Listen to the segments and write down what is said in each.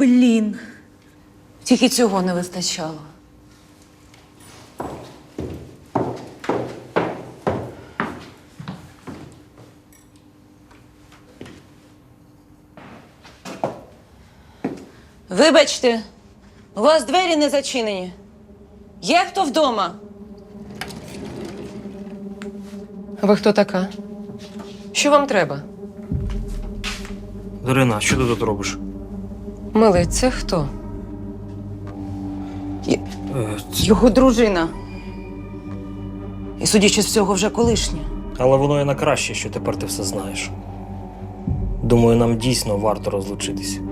Блін. Тільки цього не вистачало. Вибачте, у вас двері не зачинені. Є хто вдома? Ви хто така? Що вам треба? Дарина, що ти тут робиш? Милий, це хто? Його дружина. І судячи з всього, вже колишня. але воно і на краще, що тепер ти все знаєш. Думаю, нам дійсно варто розлучитися.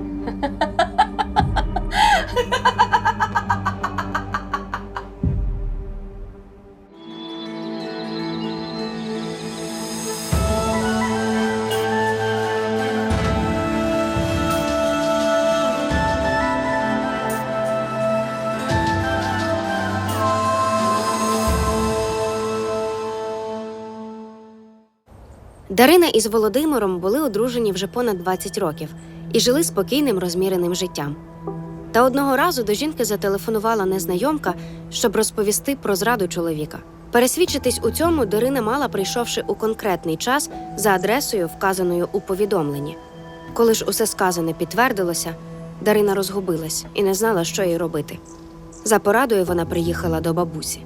Дарина із Володимиром були одружені вже понад 20 років і жили спокійним розміреним життям. Та одного разу до жінки зателефонувала незнайомка, щоб розповісти про зраду чоловіка. Пересвідчитись у цьому Дарина мала, прийшовши у конкретний час за адресою, вказаною у повідомленні. Коли ж усе сказане підтвердилося, Дарина розгубилась і не знала, що їй робити. За порадою вона приїхала до бабусі.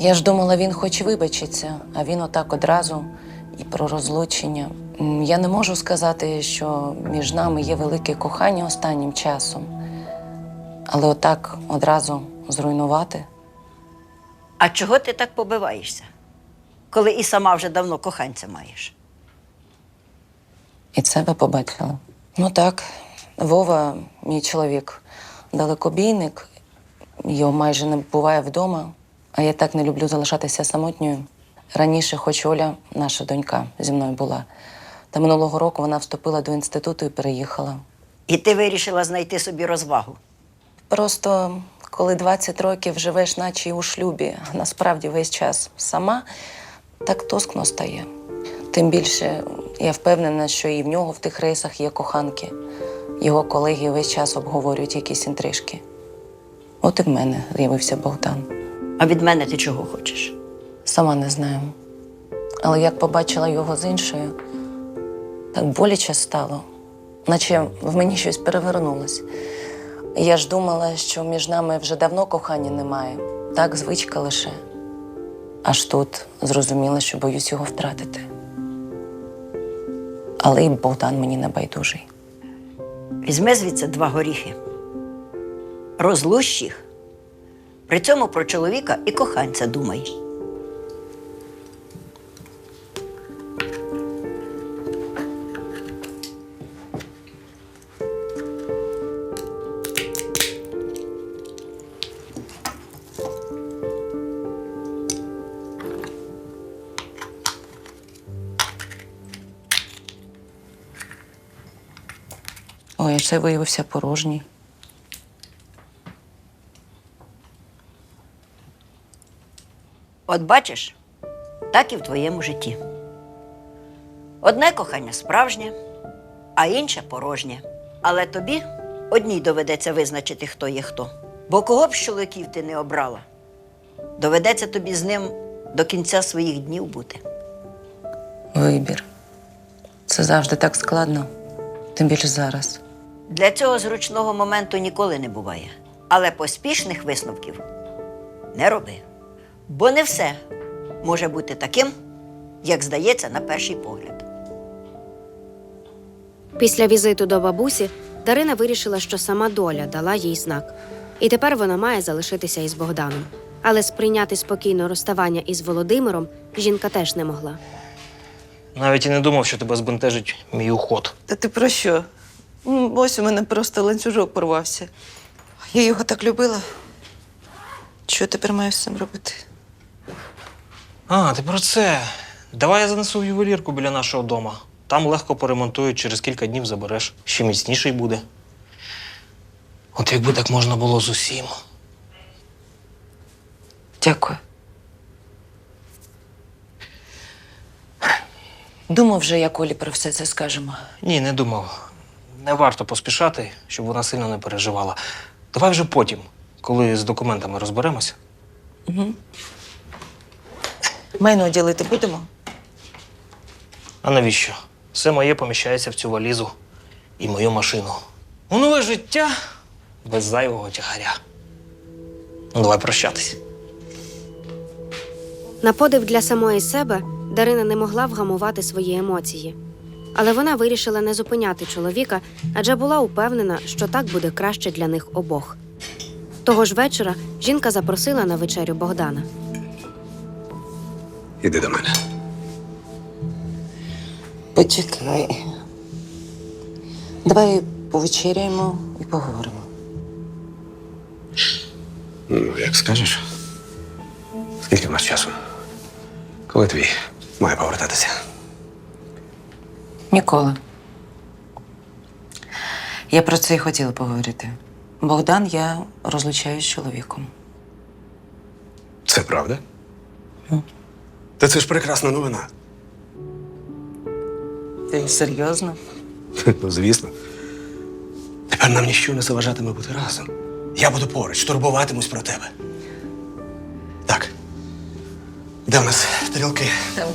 Я ж думала, він хоч вибачиться, а він отак одразу і про розлучення. Я не можу сказати, що між нами є велике кохання останнім часом. Але отак одразу зруйнувати. А чого ти так побиваєшся, коли і сама вже давно коханця маєш? І це ви побачили. Ну так, Вова, мій чоловік, далекобійник, його майже не буває вдома, а я так не люблю залишатися самотньою. Раніше, хоч Оля, наша донька, зі мною була. Та минулого року вона вступила до інституту і переїхала. І ти вирішила знайти собі розвагу. Просто коли 20 років живеш, наче й у шлюбі, а насправді весь час сама, так тоскно стає. Тим більше я впевнена, що і в нього в тих рейсах є коханки. Його колеги весь час обговорюють якісь інтрижки. От і в мене з'явився Богдан. А від мене ти чого хочеш? Сама не знаю. Але як побачила його з іншою, так боляче стало, наче в мені щось перевернулось. Я ж думала, що між нами вже давно кохання немає, так звичка лише. Аж тут зрозуміла, що боюсь його втратити. Але й Богдан мені не байдужий. Візьми звідси два горіхи. Розлущ їх. При цьому про чоловіка і коханця думай. Ой, а це виявився порожній. От бачиш, так і в твоєму житті. Одне кохання справжнє, а інше порожнє. Але тобі одній доведеться визначити, хто є хто. Бо кого б з чоловіків ти не обрала, доведеться тобі з ним до кінця своїх днів бути. Вибір. Це завжди так складно, тим більше зараз. Для цього зручного моменту ніколи не буває. Але поспішних висновків не роби. Бо не все може бути таким, як здається на перший погляд. Після візиту до бабусі Дарина вирішила, що сама доля дала їй знак. І тепер вона має залишитися із Богданом. Але сприйняти спокійно розставання із Володимиром жінка теж не могла. Навіть і не думав, що тебе збентежить мій уход. Та ти про що? Ось у мене просто ланцюжок порвався. Я його так любила. Що тепер маю з цим робити? А, ти про це. Давай я занесу в ювелірку біля нашого дома. Там легко поремонтують, через кілька днів забереш. Ще міцніший буде. От якби так можна було з усім. Дякую. Думав вже, як Олі про все це скажемо. Ні, не думав. Не варто поспішати, щоб вона сильно не переживала. Давай вже потім, коли з документами розберемося. Майно ділити будемо? А навіщо? Все моє поміщається в цю валізу і мою машину. У нове життя без зайвого тягаря. Ну, давай прощатись. На подив для самої себе Дарина не могла вгамувати свої емоції. Але вона вирішила не зупиняти чоловіка, адже була упевнена, що так буде краще для них обох. Того ж вечора жінка запросила на вечерю Богдана. Іди до мене. Почекай. Давай повечеряємо і поговоримо. Ну, як скажеш. Скільки в нас часу? Коли твій має повертатися? Ніколи. Я про це і хотіла поговорити. Богдан, я розлучаюсь з чоловіком. Це правда? Та це ж прекрасна новина. Ти серйозно? Ну, звісно. Тепер нам ніщо не заважатиме бути разом. Я буду поруч, турбуватимусь про тебе. Так. Де в нас тарілки? Там.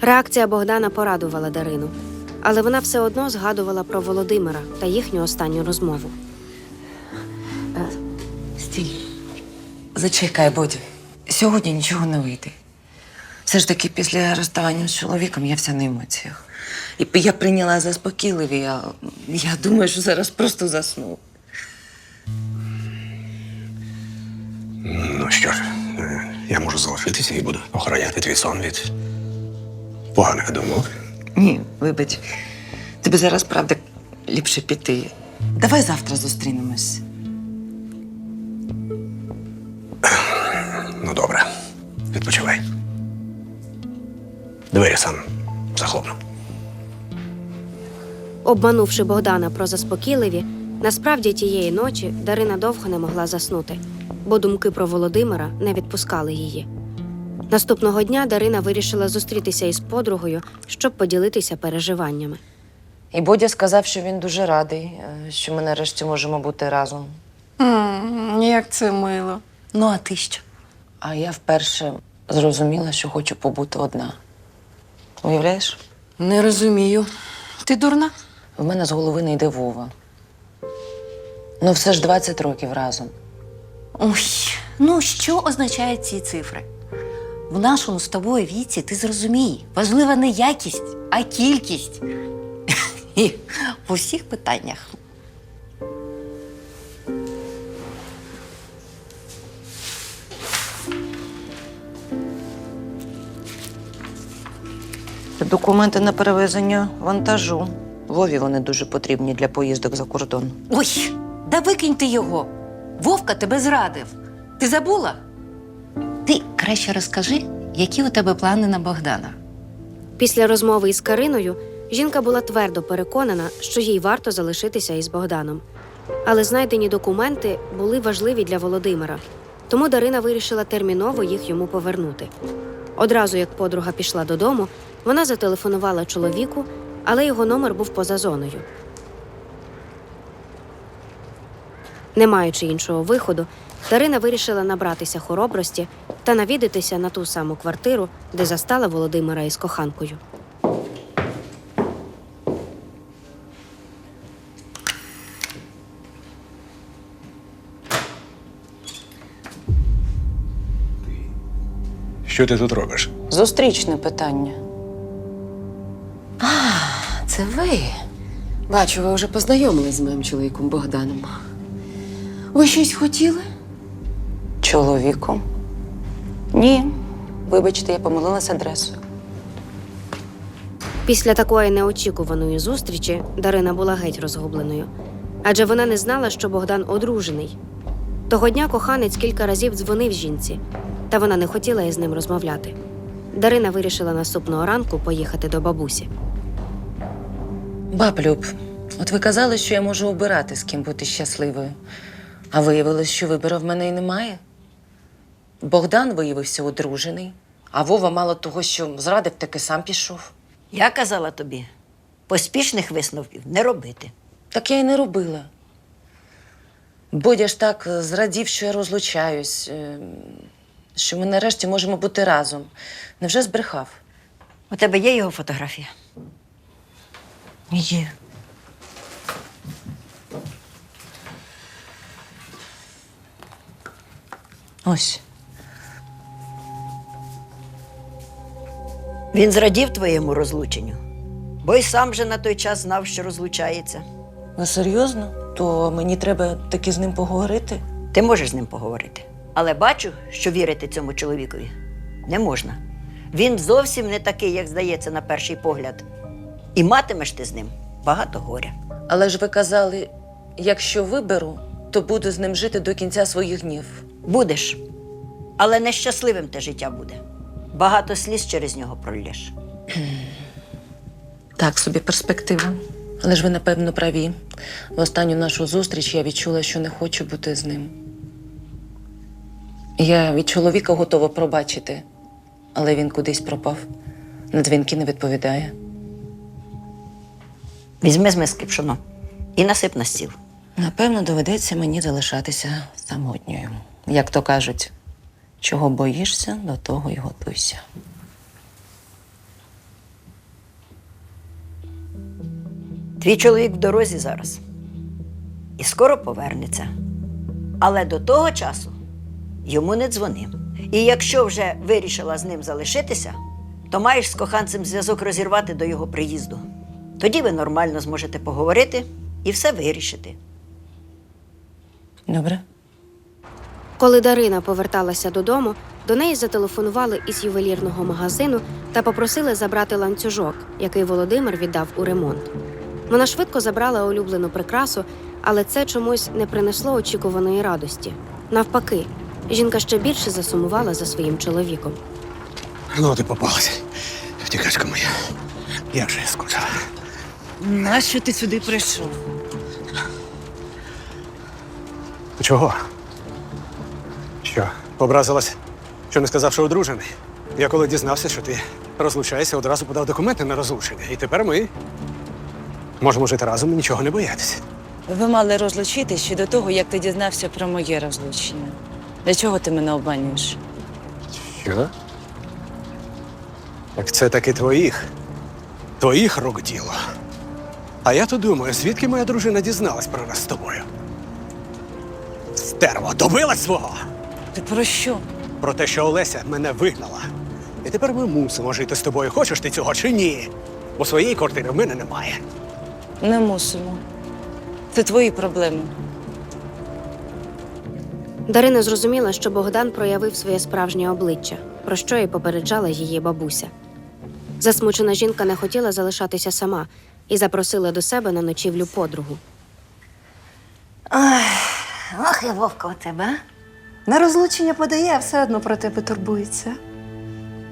Реакція Богдана порадувала Дарину, але вона все одно згадувала про Володимира та їхню останню розмову. Стій. Зачекай, Бодя. Сьогодні нічого не вийде. Все ж таки, після розставання з чоловіком я вся на емоціях. І я прийняла заспокійливі, а я думаю, що зараз просто засну. Ну що ж, е, я можу залишитися і буду охороняти твій сон від поганих думок. Ні, вибач. Тобі зараз, правда, ліпше піти. Давай завтра зустрінемось. Ну, добре. Відпочивай. Двері сам захлопну. Обманувши Богдана про заспокійливі, насправді тієї ночі Дарина довго не могла заснути, бо думки про Володимира не відпускали її. Наступного дня Дарина вирішила зустрітися із подругою, щоб поділитися переживаннями. І Бодя сказав, що він дуже радий, е, що ми нарешті можемо бути разом. М, Як це мило. Ну, а ти що? А я вперше зрозуміла, що хочу побути одна. Уявляєш? Не розумію. Ти дурна? В мене з голови не йде Вова. Ну, все ж 20 років разом. Ой, ну що означають ці цифри? В нашому з тобою віці ти зрозумій, важлива не якість, а кількість. І в усіх питаннях. Документи на перевезення вантажу. Вові вони дуже потрібні для поїздок за кордон. Ой, да викинь ти його. Вовка тебе зрадив. Ти забула? Ти краще розкажи, які у тебе плани на Богдана. Після розмови із Кариною жінка була твердо переконана, що їй варто залишитися із Богданом. Але знайдені документи були важливі для Володимира, тому Дарина вирішила терміново їх йому повернути. Одразу як подруга пішла додому, вона зателефонувала чоловіку, але його номер був поза зоною. Не маючи іншого виходу, Дарина вирішила набратися хоробрості та навідатися на ту саму квартиру, де застала Володимира із коханкою. Що ти тут робиш? Зустрічне питання. Це ви. Бачу, ви вже познайомились з моїм чоловіком Богданом. Ви щось хотіли? Чоловіку? Ні. Вибачте, я помилилася адресою. Після такої неочікуваної зустрічі Дарина була геть розгубленою, адже вона не знала, що Богдан одружений. Того дня коханець кілька разів дзвонив жінці, та вона не хотіла із ним розмовляти. Дарина вирішила наступного ранку поїхати до бабусі. Баб Люб, от ви казали, що я можу обирати, з ким бути щасливою. А виявилось, що вибору в мене і немає. Богдан виявився одружений, А Вова мало того, що зрадив, так і сам пішов. Я казала тобі, поспішних висновків не робити. Так я й не робила. Бодя ж так е, зрадів, що я розлучаюсь, е, що ми нарешті можемо бути разом. Невже збрехав? У тебе є його фотографія? Є. Ось. Він зрадів твоєму розлученню, бо й сам же на той час знав, що розлучається. Ви серйозно? То мені треба таки з ним поговорити? Ти можеш з ним поговорити. Але бачу, що вірити цьому чоловікові не можна. Він зовсім не такий, як здається на перший погляд. І матимеш ти з ним багато горя. Але ж ви казали, якщо виберу, то буду з ним жити до кінця своїх днів. Будеш, але нещасливим те життя буде. Багато сліз через нього пролєш. Так, собі перспектива. Але ж ви, напевно, праві. В останню нашу зустріч я відчула, що не хочу бути з ним. Я від чоловіка готова пробачити, але він кудись пропав. На дзвінки не відповідає. Візьми з миски пшоно і насип на стіл. Напевно, доведеться мені залишатися самотньою. Як то кажуть, чого боїшся, до того й готуйся. Твій чоловік в дорозі зараз. І скоро повернеться. Але до того часу йому не дзвони. І якщо вже вирішила з ним залишитися, то маєш з коханцем зв'язок розірвати до його приїзду. Тоді ви нормально зможете поговорити і все вирішити. Добре? Коли Дарина поверталася додому, до неї зателефонували із ювелірного магазину та попросили забрати ланцюжок, який Володимир віддав у ремонт. Вона швидко забрала улюблену прикрасу, але це чомусь не принесло очікуваної радості. Навпаки, жінка ще більше засумувала за своїм чоловіком. Ну, ти попалася. Втікачка моя. Як же я скучала. Нащо ти сюди прийшов? Чого? Що, образилась, що не сказав, що одружений? Я коли дізнався, що ти розлучаєшся, одразу подав документи на розлучення. І тепер ми можемо жити разом і нічого не боятися. Ви мали розлучитись ще до того, як ти дізнався про моє розлучення. Для чого ти мене обманюєш? Що? Так це таки твоїх. Твоїх рук діло. А я то думаю, звідки моя дружина дізналась про нас з тобою? Стерва, добилась свого! Ти про що? Про те, що Олеся мене вигнала. І тепер ми мусимо жити з тобою. Хочеш ти цього чи ні? Бо своєї квартири в мене немає. Не мусимо. Це твої проблеми. Дарина зрозуміла, що Богдан проявив своє справжнє обличчя, про що і попереджала її бабуся. Засмучена жінка не хотіла залишатися сама і запросила до себе на ночівлю подругу. Ах, я вовка у тебе, а? На розлучення подає, а все одно про тебе турбується.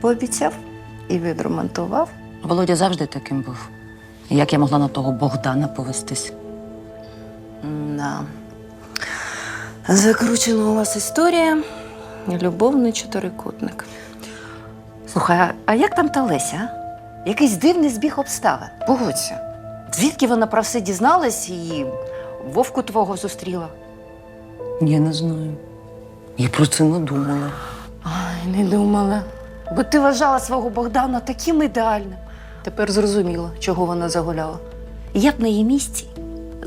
Пообіцяв і відремонтував. Володя завжди таким був. Як я могла на того Богдана повестись? Да. Закручена у вас історія. Любовний чотирикутник. Слухай, а- а як там та Леся? а? Якийсь дивний збіг обставин. Погодься. Звідки вона про все дізналась і вовку твого зустріла? Я не знаю. Я про це не думала. Ай, не думала. Бо ти вважала свого Богдана таким ідеальним. Тепер зрозуміла, чого вона загуляла. Я б на її місці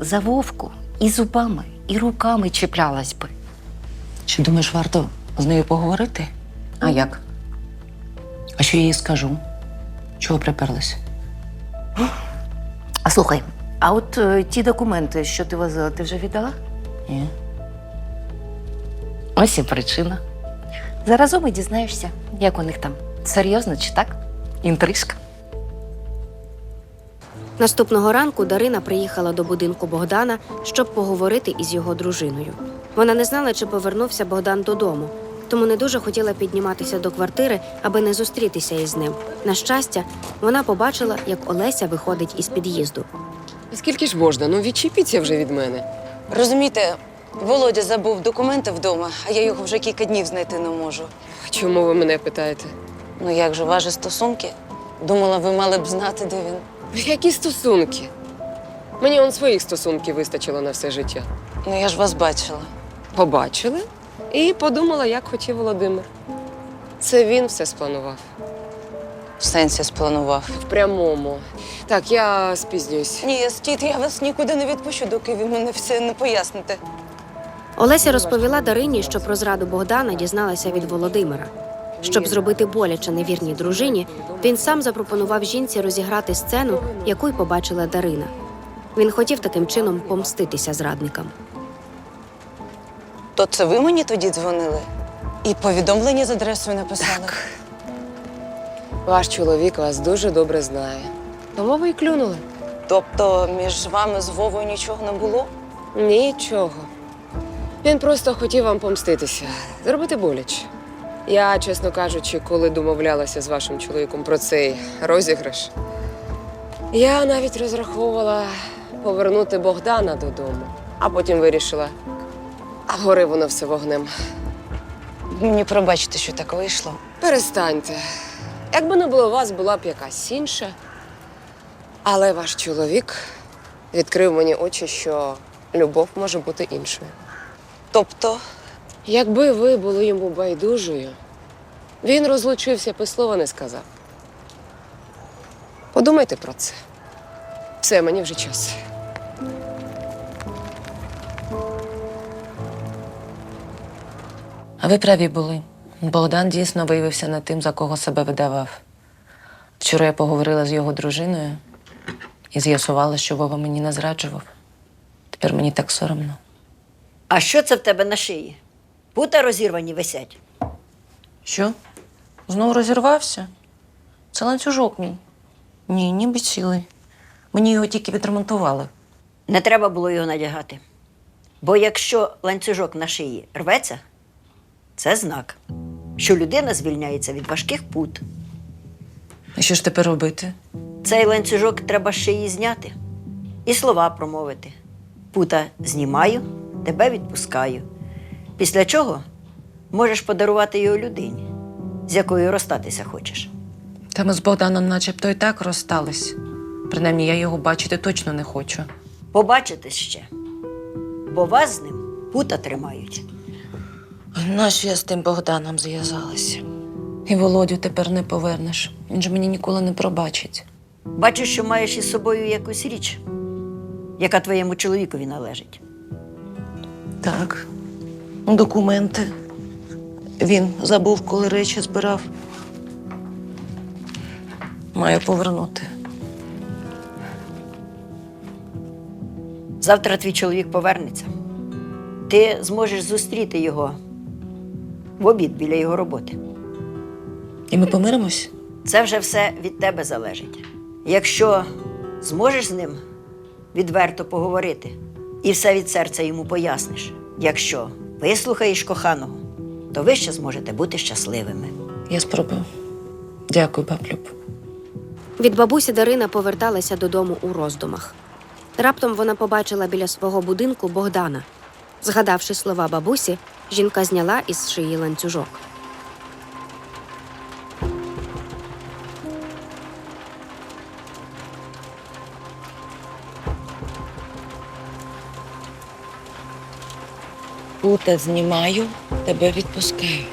за вовку і зубами, і руками чіплялась би. Чи думаєш, варто з нею поговорити? А як? А що я їй скажу? Чого приперлась? А слухай, а от е, ті документи, що ти возила, ти вже віддала? Ні. Ось і причина. Заразом і дізнаєшся, як у них там. Серйозно чи так? Інтрижка. Наступного ранку Дарина приїхала до будинку Богдана, щоб поговорити із його дружиною. Вона не знала, чи повернувся Богдан додому, тому не дуже хотіла підніматися до квартири, аби не зустрітися із ним. На щастя, вона побачила, як Олеся виходить із під'їзду. Скільки ж можна? Ну відчіпіться вже від мене. Розумієте, Володя забув документи вдома, а я його вже кілька днів знайти не можу. Чому ви мене питаєте? Ну як же ваші стосунки? Думала, ви мали б знати, де він. Які стосунки? Мені он своїх стосунків вистачило на все життя. Ну я ж вас бачила. Побачили і подумала, як хотів Володимир. Це він все спланував. В сенсі спланував. В прямому. Так, я спізнююсь. Ні, стійте, я вас нікуди не відпущу, доки ви мене все не поясните. Олеся розповіла Дарині, що про зраду Богдана дізналася від Володимира. Щоб зробити боляче невірній дружині, він сам запропонував жінці розіграти сцену, яку й побачила Дарина. Він хотів таким чином помститися зрадникам. То це ви мені тоді дзвонили? І повідомлення з адресою написали? Так. Ваш чоловік вас дуже добре знає. Тому ви й клюнули. Тобто між вами з Вовою нічого не було? Нічого. Він просто хотів вам помститися, зробити боляче. Я, чесно кажучи, коли домовлялася з вашим чоловіком про цей розіграш, я навіть розраховувала повернути Богдана додому, а потім вирішила, а гори воно все вогнем. Мені пробачте, що так вийшло. Перестаньте. Якби не було вас, була б якась інша. Але ваш чоловік відкрив мені очі, що любов може бути іншою. Тобто, Якби ви були йому байдужою, він розлучився, б і слова не сказав. Подумайте про це. Все, мені вже час. а ви праві були. Богдан дійсно виявився не тим, за кого себе видавав. Вчора я поговорила з його дружиною і з'ясувала, що Вова мені не зраджував. Тепер мені так соромно. А що це в тебе на шиї? Пута розірвані висять. Що? Знову розірвався? Це ланцюжок мій. Ні, ніби цілий. Мені його тільки відремонтували. Не треба було його надягати. Бо якщо ланцюжок на шиї рветься, це знак, що людина звільняється від важких пут. А що ж тепер робити? Цей ланцюжок треба з шиї зняти і слова промовити. Пута знімаю, тебе відпускаю. Після чого можеш подарувати його людині, з якою розстатися хочеш. Та ми з Богданом начебто і так розстались. Принаймні, я його бачити точно не хочу. Побачитись ще, бо вас з ним пута тримають. Нащо я з тим Богданом зв'язалася? І Володю тепер не повернеш. Він же мені ніколи не пробачить. Бачу, що маєш із собою якусь річ, яка твоєму чоловікові належить. Так. Документи. Він забув, коли речі збирав. Маю повернути. Завтра твій чоловік повернеться. Ти зможеш зустріти його в обід біля його роботи. І ми помиримось? Це вже все від тебе залежить. Якщо зможеш з ним відверто поговорити і все від серця йому поясниш, якщо вислухаєш коханого, то ви ще зможете бути щасливими. Я спробую. Дякую, баблюб. Від бабусі Дарина поверталася додому у роздумах. Раптом вона побачила біля свого будинку Богдана. Згадавши слова бабусі, жінка зняла із шиї ланцюжок. Пута знімаю, тебе відпускаю.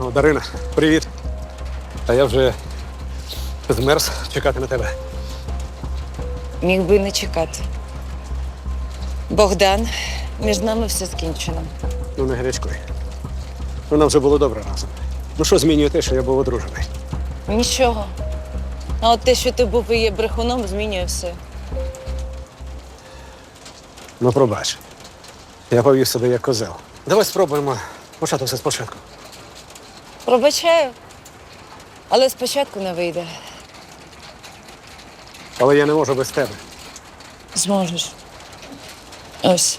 О, Дарина, привіт. Та я вже змерз чекати на тебе. Міг би не чекати. Богдан, між нами все скінчено. Ну, не гарячкуй. Ну, нам вже було добре разом. Ну що змінює те, що я був одружений? Нічого. А от те, що ти був і є брехуном, змінює все. Ну, пробач. Я повів себе як козел. Давай спробуємо почати все спочатку. Пробачаю. Але спочатку не вийде. Але я не можу без тебе. Зможеш. Ось.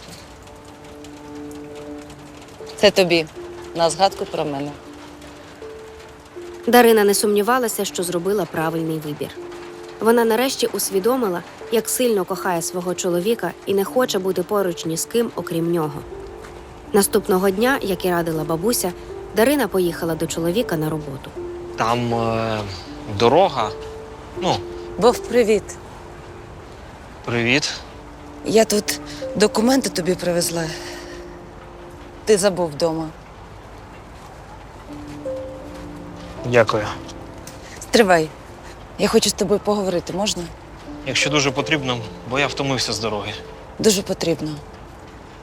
Це тобі. На згадку про мене. Дарина не сумнівалася, що зробила правильний вибір. Вона нарешті усвідомила, як сильно кохає свого чоловіка і не хоче бути поруч ні з ким, окрім нього. Наступного дня, як і радила бабуся, Дарина поїхала до чоловіка на роботу. Там е, дорога. Ну, Вов, привіт. привіт. Я тут документи тобі привезла. Ти забув вдома. Дякую. Стривай. Я хочу з тобою поговорити, можна? Якщо дуже потрібно, бо я втомився з дороги. Дуже потрібно.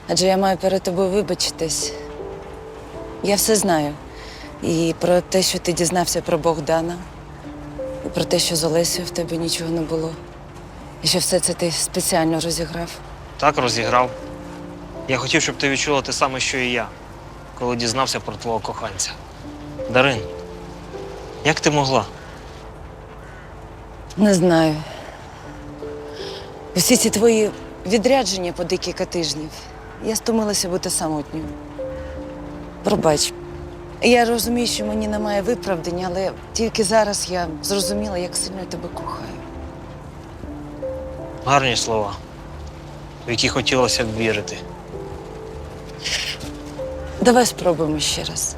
Адже я маю перед тобою вибачитись. Я все знаю. І про те, що ти дізнався про Богдана, і про те, що з Олесею в тебе нічого не було. І що все це ти спеціально розіграв. Так розіграв. Я хотів, щоб ти відчула те саме, що і я, коли дізнався про твого коханця. Дарин, як ти могла? Не знаю. Усі ці твої відрядження по декілька тижнів. Я стомилася бути самотньою. Пробач. Я розумію, що мені немає виправдання, але тільки зараз я зрозуміла, як сильно я тебе кохаю. Гарні слова, в які хотілося б вірити. Давай спробуємо ще раз.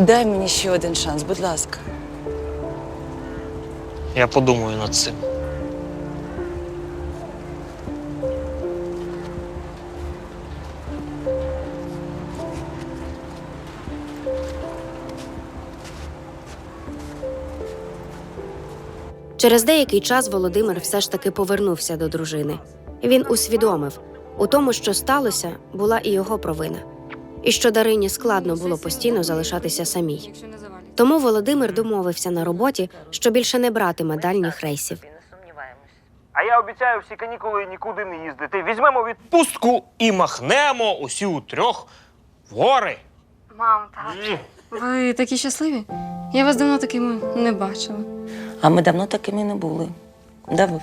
Дай мені ще один шанс, будь ласка. Я подумаю над цим. Через деякий час Володимир все ж таки повернувся до дружини. Він усвідомив, у тому, що сталося, була і його провина, і що Дарині складно було постійно залишатися самій. Тому Володимир домовився на роботі, що більше не братиме дальніх рейсів. А я обіцяю всі канікули нікуди не їздити. Візьмемо відпустку і махнемо усі у трьох в гори. Мам, так. Ви такі щасливі? Я вас давно такими не бачила. А ми давно такими не були. Давив.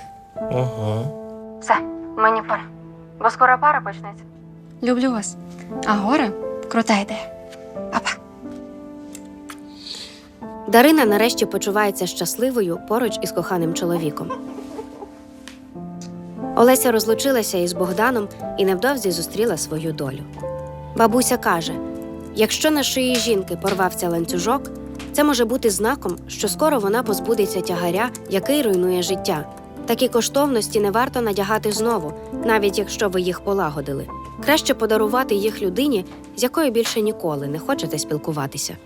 Угу. Все, мені пора. Бо скоро пара почнеться. Люблю вас. А гора крута ідея. Папа. Дарина нарешті почувається щасливою поруч із коханим чоловіком. Олеся розлучилася із Богданом і невдовзі зустріла свою долю. Бабуся каже: якщо на шиї жінки порвався ланцюжок, це може бути знаком, що скоро вона позбудеться тягаря, який руйнує життя. Такі коштовності не варто надягати знову, навіть якщо ви їх полагодили. Краще подарувати їх людині, з якою більше ніколи не хочете спілкуватися.